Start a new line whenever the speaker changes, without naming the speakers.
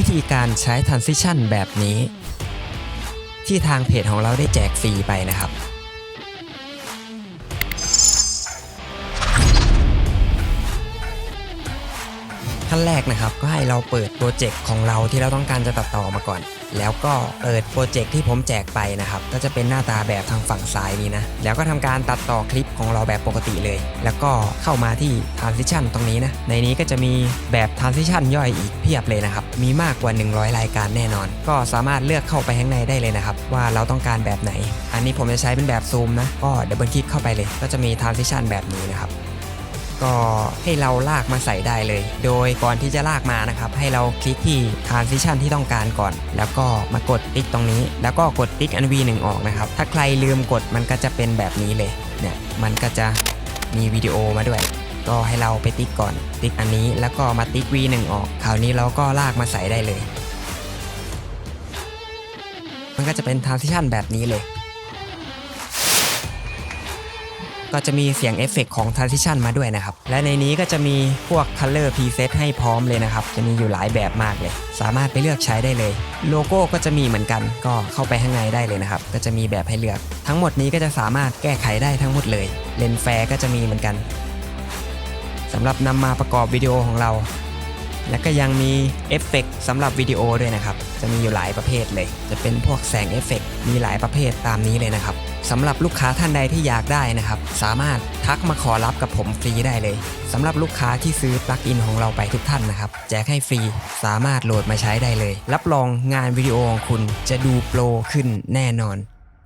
วิธีการใช้ Transition แบบนี้ ที่ทางเพจของเราได้แจกฟรีไปนะครับ ขั้นแรกนะครับก็ให้เราเปิดโปรเจกต์ของเราที่เราต้องการจะตัดต่อมาก่อน แล้วก็เปิดโปรเจกต์ที่ผมแจกไปนะครับ ก็จะเป็นหน้าตาแบบทางฝั่งซ้ายนี้นะ แล้วก็ทำการตัดต่อคลิปของเราแบบปกติเลย แล้วก็เข้ามาที่ transition ตรงนี้นะ ในนี้ก็จะมีแบบ transition ย่อยอีกเพียบเลยนะครับ มีมากกว่า 100 รายการแน่นอน ก็สามารถเลือกเข้าไปข้างในได้เลยนะครับ ว่าเราต้องการแบบไหน อันนี้ผมจะใช้เป็นแบบซูมนะ ก็ดับเบิลคลิกเข้าไปเลย ก็จะมี transition แบบนี้นะครับ ก็ให้เราลากมาใส่ได้เลย โดยก่อนที่จะลากมานะครับ ให้เราคลิกที่ transition ที่ต้องการก่อน แล้วก็มากดติ๊กตรงนี้ แล้วก็กดติ๊กอัน V1 ออกนะครับ ถ้าใครลืมกดมันก็จะเป็นแบบนี้เลย เนี่ย มันก็จะมีวิดีโอมาด้วย ก็ให้เราไปติ๊กก่อน ติ๊กอันนี้ แล้วก็มาติ๊ก V1 ออก คราวนี้เราก็ลากมาใส่ได้เลย มันก็จะเป็น transition แบบนี้เลย ก็จะมีเสียงเอฟเฟกต์ของ Transition มาด้วยนะครับ และในนี้ก็จะมีพวก Color Preset ให้พร้อมเลยนะครับ จะมีอยู่หลายแบบมากเลย สามารถไปเลือกใช้ได้เลย โลโก้ก็จะมีเหมือนกัน ก็เข้าไปข้างในได้เลยนะครับ ก็จะมีแบบให้เลือก ทั้งหมดนี้ก็จะสามารถแก้ไขได้ทั้งหมดเลยเลนแฟร์ก็จะมีเหมือนกันสำหรับนำมาประกอบวิดีโอของเรา และก็ยังมีเอฟเฟกต์สำหรับวิดีโอด้วยนะครับ จะมีอยู่หลายประเภทเลย จะเป็นพวกแสงเอฟเฟกต์มีหลายประเภทตามนี้เลยนะครับสำหรับลูกค้าท่านใดที่อยากได้นะครับ สามารถทักมาขอรับกับผมฟรีได้เลยสำหรับลูกค้าที่ซื้อปลั๊กอินของเราไปทุกท่านนะครับ แจกให้ฟรีสามารถโหลดมาใช้ได้เลย รับรองงานวิดีโอของคุณจะดูโปรขึ้นแน่นอน